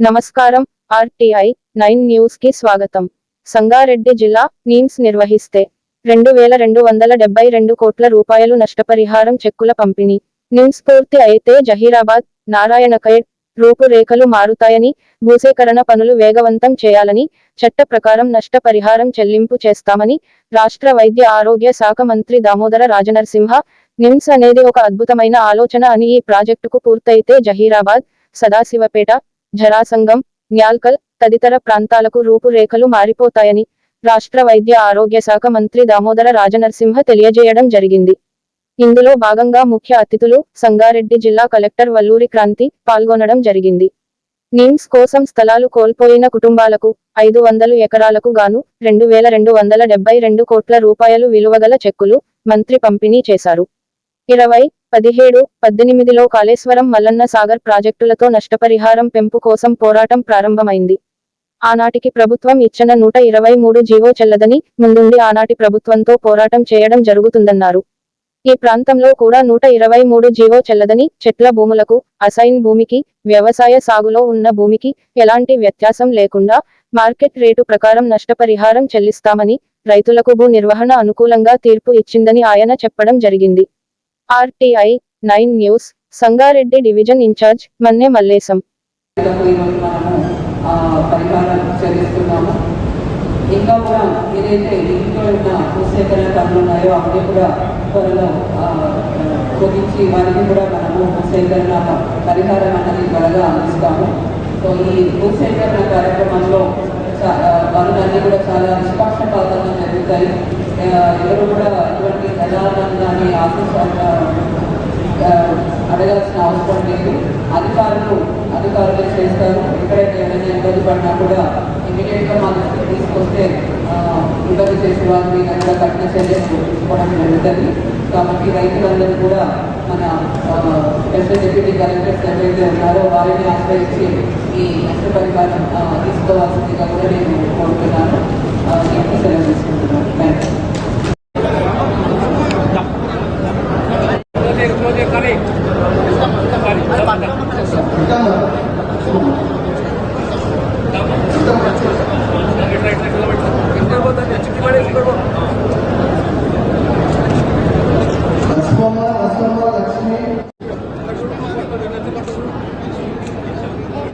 నమస్కారం RTI nine న్యూస్కి స్వాగతం. సంగారెడ్డి జిల్లా నీమ్స్ నిర్వహిస్తే రెండు వేల రెండు వందల డెబ్బై రెండు కోట్ల రూపాయలు నష్టపరిహారం చెక్కుల పంపిణీ. నిమ్స్ పూర్తి అయితే జహీరాబాద్ నారాయణఖేడ్ రూపురేఖలు మారుతాయని భూసేకరణ పనులు వేగవంతం చేయాలని చట్ట ప్రకారం నష్టపరిహారం చెల్లింపు చేస్తామని రాష్ట్ర వైద్య ఆరోగ్య శాఖ మంత్రి దామోదర రాజనరసింహ నిమ్స్ అనేది ఒక అద్భుతమైన ఆలోచన అని ఈ ప్రాజెక్టుకు పూర్తయితే జహీరాబాద్ సదాశివపేట జరాసంగం న్యాల్కల్ తదితర ప్రాంతాలకు రూపురేఖలు మారిపోతాయని రాష్ట్ర వైద్య ఆరోగ్య శాఖ మంత్రి దామోదర రాజనరసింహ తెలియజేయడం జరిగింది. ఇందులో భాగంగా ముఖ్య అతిథులు సంగారెడ్డి జిల్లా కలెక్టర్ వల్లూరి క్రాంతి పాల్గొనడం జరిగింది. నిమ్స్ కోసం స్థలాలు కోల్పోయిన కుటుంబాలకు ఐదు వందలు ఎకరాలకు గాను రెండు వేల రెండు వందల డెబ్బై రెండు కోట్ల రూపాయలు విలువగల చెక్కులు మంత్రి పంపిణీ చేశారు. ఇరవై పదిహేడు పద్దెనిమిదిలో కాళేశ్వరం మల్లన్న సాగర్ ప్రాజెక్టులతో నష్టపరిహారం పెంపు కోసం పోరాటం ప్రారంభమైంది. ఆనాటికి ప్రభుత్వం ఇచ్చిన నూట ఇరవై మూడు జీవో చెల్లదని ముందుండి ఆనాటి ప్రభుత్వంతో పోరాటం చేయడం జరుగుతుందన్నారు. ఈ ప్రాంతంలో కూడా నూట ఇరవై మూడు జీవో చెల్లదని చెట్ల భూములకు అసైన్ భూమికి వ్యవసాయ సాగులో ఉన్న భూమికి ఎలాంటి వ్యత్యాసం లేకుండా మార్కెట్ రేటు ప్రకారం నష్టపరిహారం చెల్లిస్తామని రైతులకు భూ నిర్వహణ అనుకూలంగా తీర్పు ఇచ్చిందని ఆయన చెప్పడం జరిగింది. RTI nine news Sangareddy division incharge Manne Mallesham. ఇంకా కూడా ఏదైతే ఇంట్లో ఉన్న భూసేకరణ పనులు ఉన్నాయో అవన్నీ కూడా త్వరలో ఆ, వారికి కూడా మనము భూసేకరణ పరిహారం అనేది త్వరగా అందిస్తాము. సో ఈ భూసేకరణ కార్యక్రమంలో పనులన్నీ కూడా చాలా నిష్పక్షపాతంగా జరుగుతాయి ఎవరు కూడా ఎటువంటి ప్రజాలను కానీ ఆఫీస్ అడగాల్సిన అవసరం లేదు. అధికారులు అధికారులు చేస్తారు. ఎక్కడైతే ఏదైనా ఇబ్బంది పడినా కూడా ఇమీడియట్గా మా దృష్టికి తీసుకొస్తే ఇబ్బంది చేసే వారి మీద కూడా కఠిన చర్యలు తీసుకోవడం జరుగుతుంది. కాబట్టి రైతులందరూ కూడా మన స్పెషల్ డిప్యూటీ కలెక్టర్స్ ఎవరైతే ఉన్నారో వారిని ఆశ్రయించి ఈ నష్టపరిహారం తీసుకోవాల్సిందిగా కూడా నేను కోరుతున్నాను. సెలవు తీసుకుంటున్నాను. Thank you Correct.